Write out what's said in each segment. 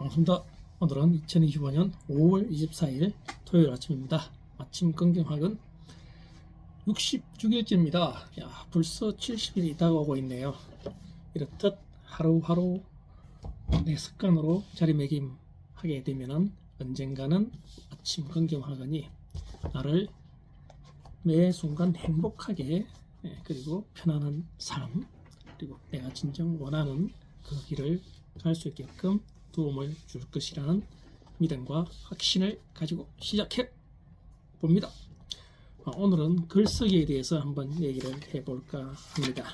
반갑습니다. 오늘은 2025년 5월 24일 토요일 아침입니다. 아침 긍정학은 66일째입니다. 야, 벌써 70일이 다가오고 있네요. 이렇듯 하루하루 내 습관으로 자리매김하게 되면은 언젠가는 아침 긍정학원이 나를 매 순간 행복하게 예, 그리고 편안한 삶 그리고 내가 진정 원하는 그 길을 갈 수 있게끔 도움을 줄 것이라는 믿음과 확신을 가지고 시작해 봅니다. 어, 오늘은 글쓰기에 대해서 한번 얘기를 해볼까 합니다.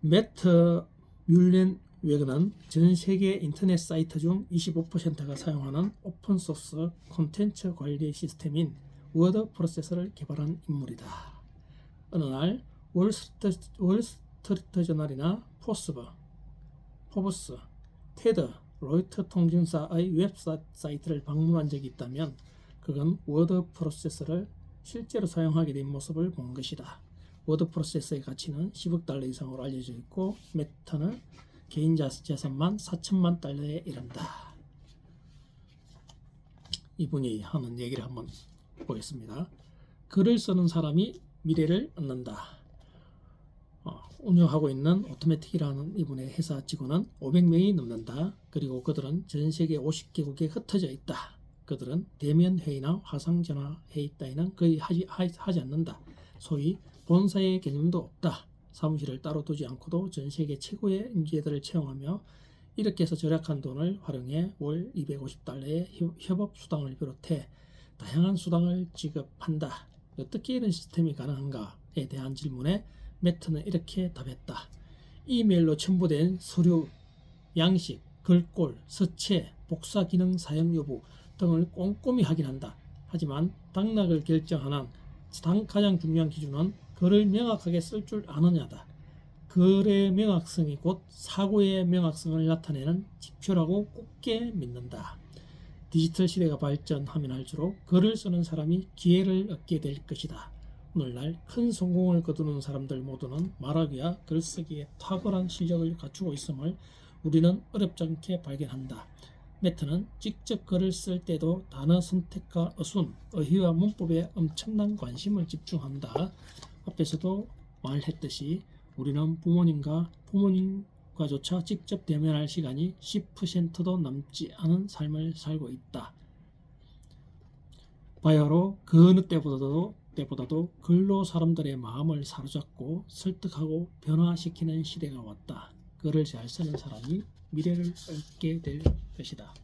매트 뮬렌 웨그는 전 세계 인터넷 사이트 중 25%가 사용하는 오픈소스 콘텐츠 관리 시스템인 워드 프로세서를 개발한 인물이다. 어느 날 월스트리트, 저널이나 포스버, 포브스, 테드, 로이터 통신사의 웹사이트를 방문한 적이 있다면 그건 워드 프로세서를 실제로 사용하게 된 모습을 본 것이다. 워드 프로세서의 가치는 10억 달러 이상으로 알려져 있고 메타는 개인 자- 재산만 4천만 달러에 이른다. 이분이 하는 얘기를 한번 보겠습니다. 글을 쓰는 사람이 미래를 얻는다. 어, 운영하고 있는 오토매틱이라는 이분의 회사 직원은 500명이 넘는다. 그리고 그들은 전 세계 50개국에 흩어져 있다. 그들은 대면 회의나 화상 전화 회의 따위는 거의 하지, 하- 하지 않는다. 소위 본사의 개념도 없다. 사무실을 따로 두지 않고도 전 세계 최고의 인재들을 채용하며 이렇게 해서 절약한 돈을 활용해 월 250달러의 협업 수당을 비롯해 다양한 수당을 지급한다. 어떻게 이런 시스템이 가능한가에 대한 질문에 매트는 이렇게 답했다. 이메일로 첨부된 서류, 양식, 글꼴, 서체, 복사 기능 사용 여부 등을 꼼꼼히 확인한다. 하지만 당락을 결정하는 당 가장 중요한 기준은 글을 명확하게 쓸 줄 아느냐다. 글의 명확성이 곧 사고의 명확성을 나타내는 지표라고 굳게 믿는다. 디지털 시대가 발전하면 할수록 글을 쓰는 사람이 기회를 얻게 될 것이다. 오늘날 큰 성공을 거두는 사람들 모두는 말하기와 글쓰기에 탁월한 실력을 갖추고 있음을 우리는 어렵지 않게 발견한다. 매트는 직접 글을 쓸 때도 단어 선택과 어순, 어휘와 문법에 엄청난 관심을 집중한다. 앞에서도 말했듯이 우리는 부모님과 부모님과조차 직접 대면할 시간이 10%도 남지 않은 삶을 살고 있다. 바야로 그 어느 때보다도 때보다도 글로 사람들의 마음을 사로잡고 설득하고 변화시키는 시대가 왔다. 글을 잘 쓰는 사람이 미래를 얻게 될 것이다.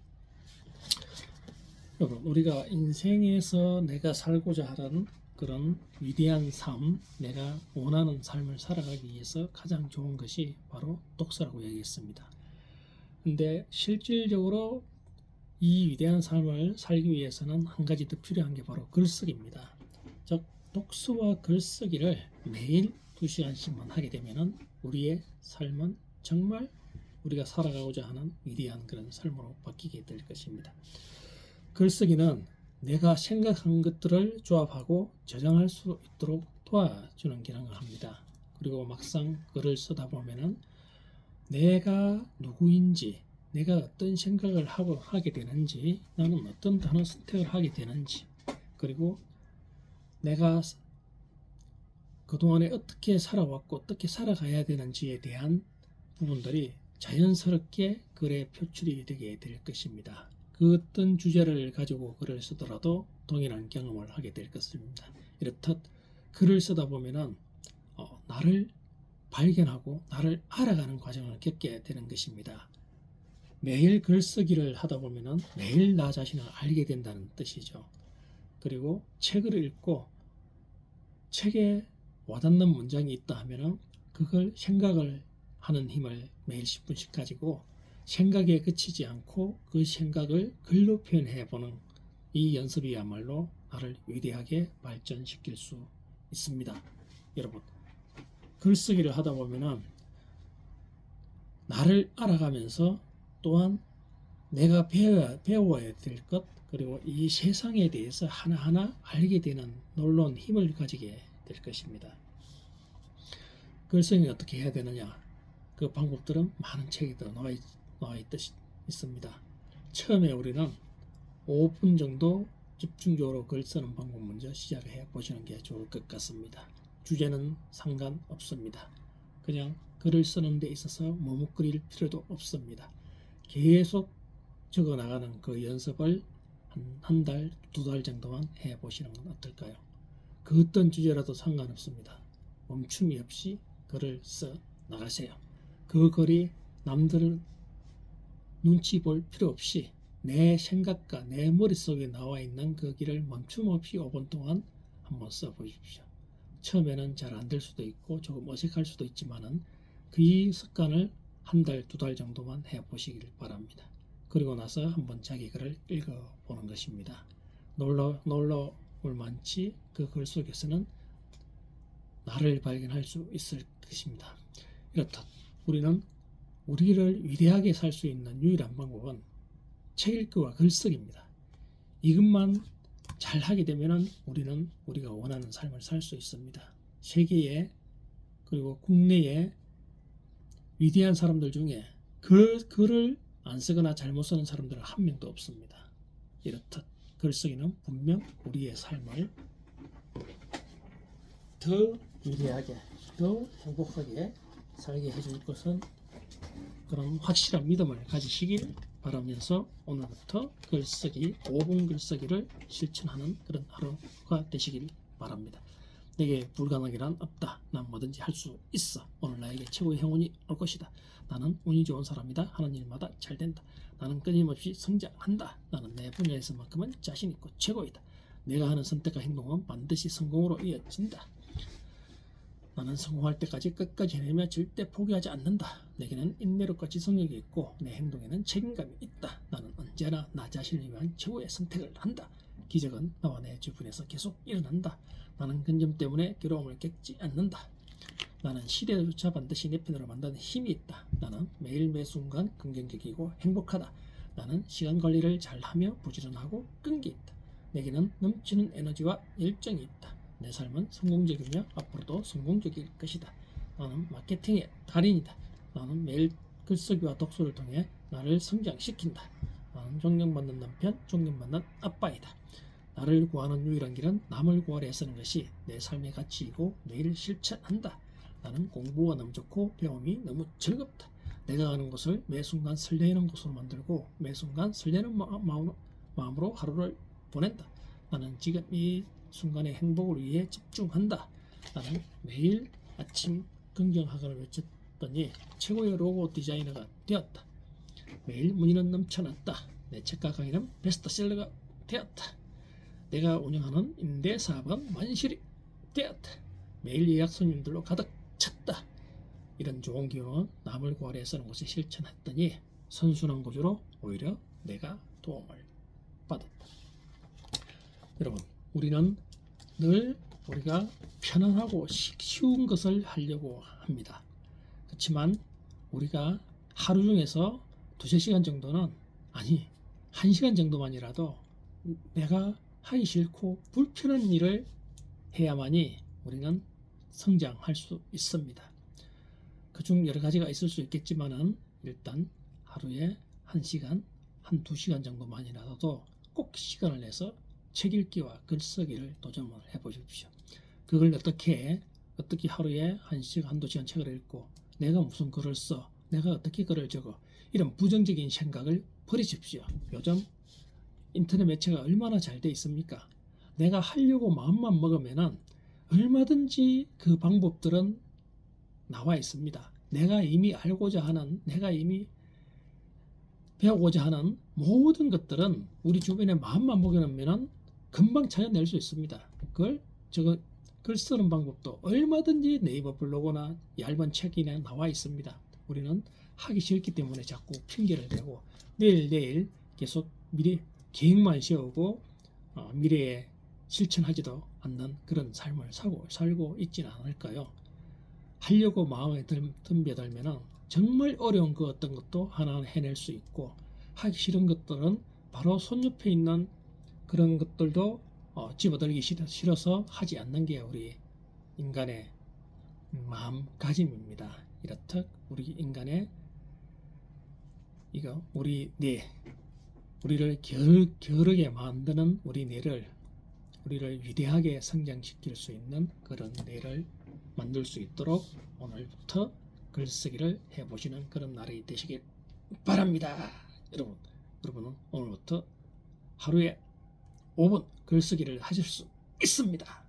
여러분, 우리가 인생에서 내가 살고자 하는 그런 위대한 삶, 내가 원하는 삶을 살아가기 위해서 가장 좋은 것이 바로 독서라고 얘기했습니다. 근데 실질적으로 이 위대한 삶을 살기 위해서는 한 가지 더 필요한 게 바로 글쓰기입니다. 즉 독서와 글쓰기를 매일 두 시간씩만 하게 되면은 우리의 삶은 정말 우리가 살아가고자 하는 위대한 그런 삶으로 바뀌게 될 것입니다. 글쓰기는 내가 생각한 것들을 조합하고 저장할 수 있도록 도와주는 기능을 합니다. 그리고 막상 글을 쓰다 보면은 내가 누구인지, 내가 어떤 생각을 하고 하게 되는지, 나는 어떤 단어 선택을 하게 되는지, 그리고 내가 그동안에 어떻게 살아왔고 어떻게 살아가야 되는지에 대한 부분들이 자연스럽게 글에 표출이 되게 될 것입니다. 그 어떤 주제를 가지고 글을 쓰더라도 동일한 경험을 하게 될 것입니다. 이렇듯 글을 쓰다 보면은 어, 나를 발견하고 나를 알아가는 과정을 겪게 되는 것입니다. 매일 글쓰기를 하다 보면은 매일 나 자신을 알게 된다는 뜻이죠. 그리고 책을 읽고 책에 와닿는 문장이 있다 하면은 그걸 생각을 하는 힘을 매일 10분씩 가지고 생각에 그치지 않고 그 생각을 글로 표현해 보는 이 연습이야말로 나를 위대하게 발전시킬 수 있습니다. 여러분, 글쓰기를 하다 보면은 나를 알아가면서 또한 내가 배워야, 배워야 될 것, 그리고 이 세상에 대해서 하나하나 알게 되는 놀라운 힘을 가지게 될 것입니다. 글쓰기는 어떻게 해야 되느냐? 그 방법들은 많은 책에 더 나와, 있, 나와 있, 있습니다. 처음에 우리는 5분 정도 집중적으로 글 쓰는 방법 먼저 시작해 보시는 게 좋을 것 같습니다. 주제는 상관없습니다. 그냥 글을 쓰는 데 있어서 머뭇거릴 필요도 없습니다. 계속 적어 나가는 그 연습을 한한 달, 두 달 정도만 해 보시는 건 어떨까요? 그 어떤 주제라도 상관없습니다. 멈춤이 없이 글을 써 나가세요. 그 글이 남들 눈치 볼 필요 없이 내 생각과 내 머릿속에 나와 있는 그 길을 멈춤 없이 5분 동안 한번 써 보십시오. 처음에는 잘 안 될 수도 있고 조금 어색할 수도 있지만은 그 습관을 한 달, 두 달 정도만 해 보시길 바랍니다. 그리고 나서 한번 자기 글을 읽어 보는 것입니다. 놀러 올 만치 그 글 속에서는 나를 발견할 수 있을 것입니다. 이렇듯 우리는 우리를 위대하게 살 수 있는 유일한 방법은 책 읽기와 글쓰기입니다. 이것만 잘 하게 되면은 우리는 우리가 원하는 삶을 살 수 있습니다. 세계에 그리고 국내에 위대한 사람들 중에 글, 글을 안 쓰거나 잘못 쓰는 사람들은 한 명도 없습니다. 이렇듯 글쓰기는 분명 우리의 삶을 더 위대하게, 더 행복하게 살게 해줄 것은 그런 확실한 믿음을 가지시길 바라면서 오늘부터 글쓰기 5분 글쓰기를 실천하는 그런 하루가 되시길 바랍니다. 내게 불가능이란 없다. 난 뭐든지 할 수 있어. 오늘 나에게 최고의 행운이 올 것이다. 나는 운이 좋은 사람이다. 하는 일마다 잘 된다. 나는 끊임없이 성장한다. 나는 내 분야에서만큼은 자신 있고 최고이다. 내가 하는 선택과 행동은 반드시 성공으로 이어진다. 나는 성공할 때까지 끝까지 해내며 절대 포기하지 않는다. 내게는 인내력과 지속력이 있고 내 행동에는 책임감이 있다. 나는 언제나 나 자신을 위한 최고의 선택을 한다. 기적은 나와 내 주변에서 계속 일어난다. 나는 근점 때문에 괴로움을 겪지 않는다. 나는 시대조차 반드시 내 편으로 만드는 힘이 있다. 나는 매일 매 순간 긍정적이고 행복하다. 나는 시간 관리를 잘하며 부지런하고 끈기 있다. 내게는 넘치는 에너지와 열정이 있다. 내 삶은 성공적이며 앞으로도 성공적일 것이다. 나는 마케팅의 달인이다. 나는 매일 글쓰기와 독서를 통해 나를 성장시킨다. 존경받는 남편, 존경받는 아빠이다. 나를 구하는 유일한 길은 남을 구하려 애쓰는 것이 내 삶의 가치이고 매일 실천한다. 나는 공부가 너무 좋고 배움이 너무 즐겁다. 내가 가는 곳을 매 순간 설레이는 곳으로 만들고 매 순간 설레는 마음으로 하루를 보낸다. 나는 지금 이 순간의 행복을 위해 집중한다. 나는 매일 아침 긍정학원을 외쳤더니 최고의 로고 디자이너가 되었다. 매일 문의는 넘쳐났다. 내 책과 강의는 베스트셀러가 되었다. 내가 운영하는 임대 사업은 만실이 되었다. 매일 예약 손님들로 가득 찼다. 이런 좋은 기운은 남을 구하려 쓰는 곳에 실천했더니 선순환 구조로 오히려 내가 도움을 받았다. 여러분, 우리는 늘 우리가 편안하고 쉬- 쉬운 것을 하려고 합니다. 그렇지만 우리가 하루 중에서 두세 시간 정도는 아니 한 시간 정도만이라도 내가 하기 싫고 불편한 일을 해야만이 우리는 성장할 수 있습니다. 그중 여러 가지가 있을 수 있겠지만은 일단 하루에 한 시간, 한 두 시간 정도만이라도 꼭 시간을 내서 책 읽기와 글쓰기를 도전을 해보십시오. 그걸 어떻게 어떻게 하루에 한 시간, 한두 시간 책을 읽고 내가 무슨 글을 써, 내가 어떻게 글을 적어 이런 부정적인 생각을 버리십시오. 요즘 인터넷 매체가 얼마나 잘 돼 있습니까? 내가 하려고 마음만 먹으면은 얼마든지 그 방법들은 나와 있습니다. 내가 이미 알고자 하는, 내가 이미 배우고자 하는 모든 것들은 우리 주변에 마음만 먹여놓으면은 금방 찾아낼 수 있습니다. 그걸 저거 글 쓰는 방법도 얼마든지 네이버 블로그나 얇은 책이나 나와 있습니다. 우리는 하기 싫기 때문에 자꾸 핑계를 대고 내일 내일 계속 미래 계획만 세우고 어, 미래에 실천하지도 않는 그런 삶을 사고 살고 있지는 않을까요? 하려고 마음에 들- 덤벼들면은 정말 어려운 그 어떤 것도 하나 해낼 수 있고 하기 싫은 것들은 바로 손 옆에 있는 그런 것들도 어, 집어들기 싫어- 싫어서 하지 않는 게 우리 인간의 마음가짐입니다. 이렇듯 우리 인간의 이거 우리 뇌 우리를 결, 겨르게 만드는 우리 뇌를 우리를 위대하게 성장시킬 수 있는 그런 뇌를 만들 수 있도록 오늘부터 글쓰기를 해보시는 그런 날이 되시길 바랍니다. 여러분, 여러분은 오늘부터 하루에 5분 글쓰기를 하실 수 있습니다.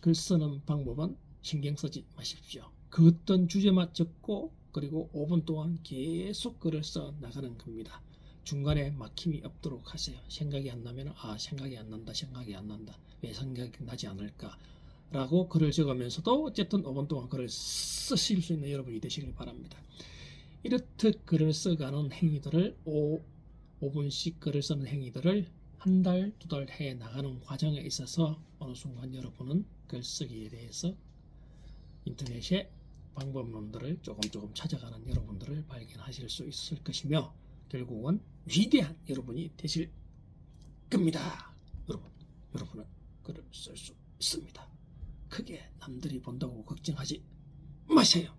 글 쓰는 방법은 신경 쓰지 마십시오. 그 어떤 주제만 적고 그리고 5분 동안 계속 글을 써 나가는 겁니다. 중간에 막힘이 없도록 하세요. 생각이 안 나면 아 생각이 안 난다 생각이 안 난다 왜 생각이 나지 않을까 라고 글을 적으면서도 어쨌든 5분 동안 글을 쓰실 수 있는 여러분이 되시길 바랍니다. 이렇듯 글을 써가는 행위들을 5, 5분씩 글을 쓰는 행위들을 한 달, 두 달 해 나가는 과정에 있어서 어느 순간 여러분은 글쓰기에 대해서 인터넷에 방법론들을 조금 조금 찾아가는 여러분들을 발견하실 수 있을 것이며 결국은 위대한 여러분이 되실 겁니다. 여러분, 여러분은 글을 쓸 수 있습니다. 크게 남들이 본다고 걱정하지 마세요.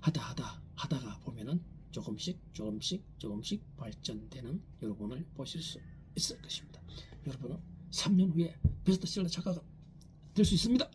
하다 하다 하다가 보면은 조금씩 조금씩 조금씩 발전되는 여러분을 보실 수 있을 것입니다. 여러분은 3년 후에 베스트셀러 작가가 될 수 있습니다.